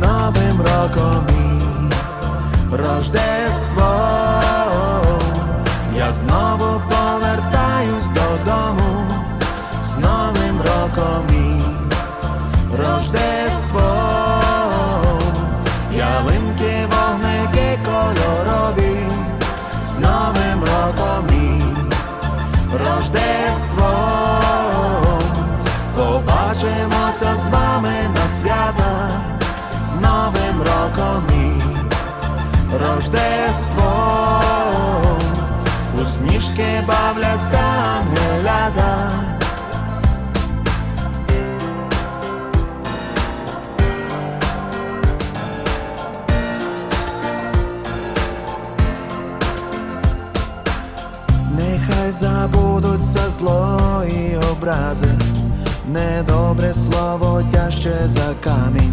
Новим роком і Рождество. Я знову повертаюсь додому з Новим роком і Рождество. Ялинки, вогники кольорові, з Новим роком і Рождество. Побачимося з вами на свята з Роком Рождество. У сніжки бавляться ангелята. Нехай забудуться зло і образи, недобре слово тяжче за камінь.